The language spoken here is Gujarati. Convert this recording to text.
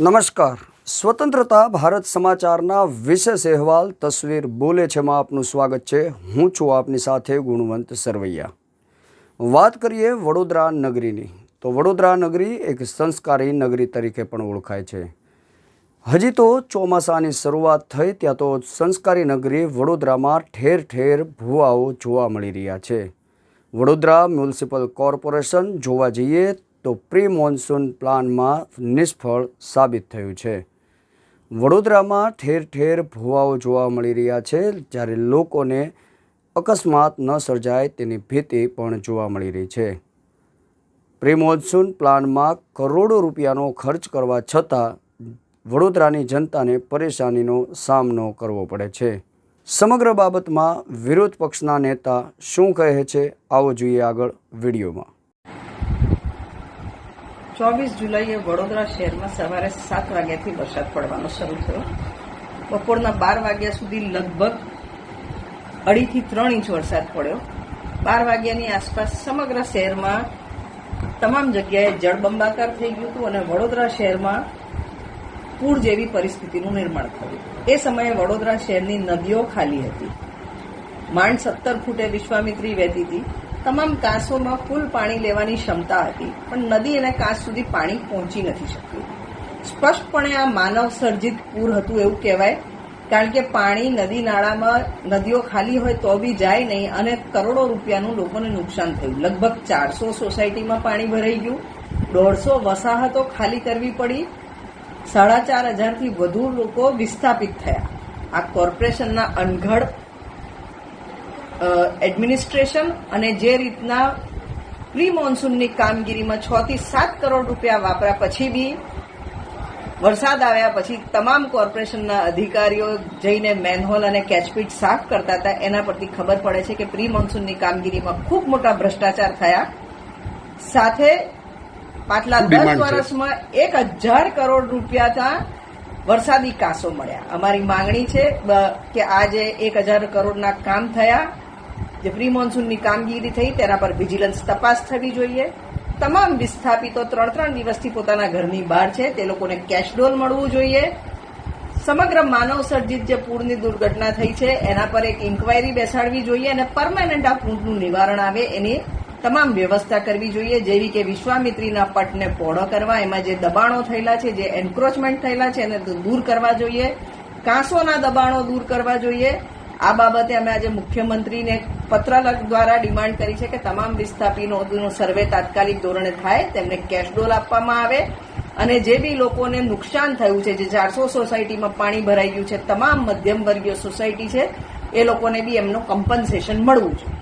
નમસ્કાર. સ્વતંત્રતા ભારત સમાચારના વિશેષ અહેવાલ તસવીર બોલે છેમાં આપનું સ્વાગત છે. હું છું આપની સાથે ગુણવંત સરવૈયા. વાત કરીએ વડોદરા નગરીની. તો વડોદરા નગરી એક સંસ્કારી નગરી તરીકે પણ ઓળખાય છે. હજી તો ચોમાસાની શરૂઆત થઈ ત્યાં તો સંસ્કારી નગરી વડોદરામાં ઠેર ઠેર ભૂવાઓ જોવા મળી રહ્યા છે. વડોદરા મ્યુનિસિપલ કોર્પોરેશન જોવા જઈએ તો પ્રી મોન્સૂન પ્લાનમાં નિષ્ફળ સાબિત થયું છે. વડોદરામાં ઠેર ઠેર ભૂવાઓ જોવા મળી રહ્યા છે, જ્યારે લોકોને અકસ્માત ન સર્જાય તેની ભીતિ પણ જોવા મળી રહી છે. પ્રી મોન્સૂન પ્લાનમાં કરોડો રૂપિયાનો ખર્ચ કરવા છતાં વડોદરાની જનતાને પરેશાનીનો સામનો કરવો પડે છે. સમગ્ર બાબતમાં વિરોધ પક્ષના નેતા શું કહે છે, આવો જોઈએ આગળ વિડીયોમાં. ચોવીસ જુલાઈએ વડોદરા શહેરમાં સવારે સાત વાગ્યાથી વરસાદ પડવાનો શરૂ થયો. બપોરના બાર વાગ્યા સુધી લગભગ અઢીથી ત્રણ ઇંચ વરસાદ પડ્યો. બાર વાગ્યાની આસપાસ સમગ્ર શહેરમાં તમામ જગ્યાએ જળબંબાકાર થઈ ગયું હતું અને વડોદરા શહેરમાં પૂર જેવી પરિસ્થિતિનું નિર્માણ થયું. એ સમયે વડોદરા શહેરની નદીઓ ખાલી હતી. માંડ સત્તર ફૂટે વિશ્વામિત્રી વહેતી હતી. તમામ કાંસોમાં ફૂલ પાણી લેવાની ક્ષમતા હતી, પણ નદી અને કાંસ સુધી પાણી પહોંચી નથી શક્યું. સ્પષ્ટપણે આ માનવ સર્જિત પૂર હતું એવું કહેવાય, કારણ કે પાણી નદી નાળામાં, નદીઓ ખાલી હોય તો બી જાય નહીં અને કરોડો રૂપિયાનું લોકોને નુકસાન થયું. લગભગ ચારસો સોસાયટીમાં પાણી ભરાઈ ગયું, દોઢસો વસાહતો ખાલી કરવી પડી, સાડા ચાર હજારથી વધુ લોકો વિસ્થાપિત થયા. આ કોર્પોરેશનના અનઘડ એડમિનિસ્ટ્રેશન અને જે રીતના પ્રી મોન્સૂનની કામગીરીમાં છ થી સાત કરોડ રૂપિયા વાપર્યા પછી બી વરસાદ આવ્યા પછી તમામ કોર્પોરેશનના અધિકારીઓ જઈને મેનહોલ અને કેચપીટ સાફ કરતા હતા. એના પરથી ખબર પડે છે કે પ્રી મોન્સૂનની કામગીરીમાં ખૂબ મોટા ભ્રષ્ટાચાર થયા. સાથે પાછલા દસ વર્ષમાં એક હજાર કરોડ રૂપિયાના વરસાદી કાસો મળ્યા. અમારી માંગણી છે કે આજે એક હજાર કરોડના કામ થયા. જે પ્રી મોન્સૂનની કામગીરી થઈ તેના પર વિજિલન્સ તપાસ થવી જોઈએ. તમામ વિસ્થાપિતો ત્રણ ત્રણ દિવસથી પોતાના ઘરની બહાર છે. તે લોકોને કેશડોલ મળવું જોઈએ. સમગ્ર માનવ સર્જિત જે પૂરની દુર્ઘટના થઈ છે, એના પર એક ઇન્કવાયરી બેસાડવી જોઈએ અને પરમાનન્ટ આ પૂરનું નિવારણ આવે એની તમામ વ્યવસ્થા કરવી જોઈએ. જેવી કે વિશ્વામિત્રીના પટને પહોળો કરવા, એમાં જે દબાણો થયેલા છે, જે એન્ક્રોચમેન્ટ થયેલા છે, એને દૂર કરવા જોઈએ. કાંસોના દબાણો દૂર કરવા જોઈએ. આ બાબતે અમે આજે મુખ્યમંત્રીને પત્ર દ્વારા ડિમાન્ડ કરી છે કે તમામ વિસ્થાપિતોનો સર્વે તાત્કાલિક ધોરણે થાય, તેમને કેશ ડોલ આપવામાં આવે અને જે બી લોકોને નુકસાન થયું છે, જે ચારસો સોસાયટીમાં પાણી ભરાઈ ગયું છે, તમામ મધ્યમ વર્ગીય સોસાયટી છે, એ લોકોને બી એમનું કમ્પન્સેશન મળવું જોઈએ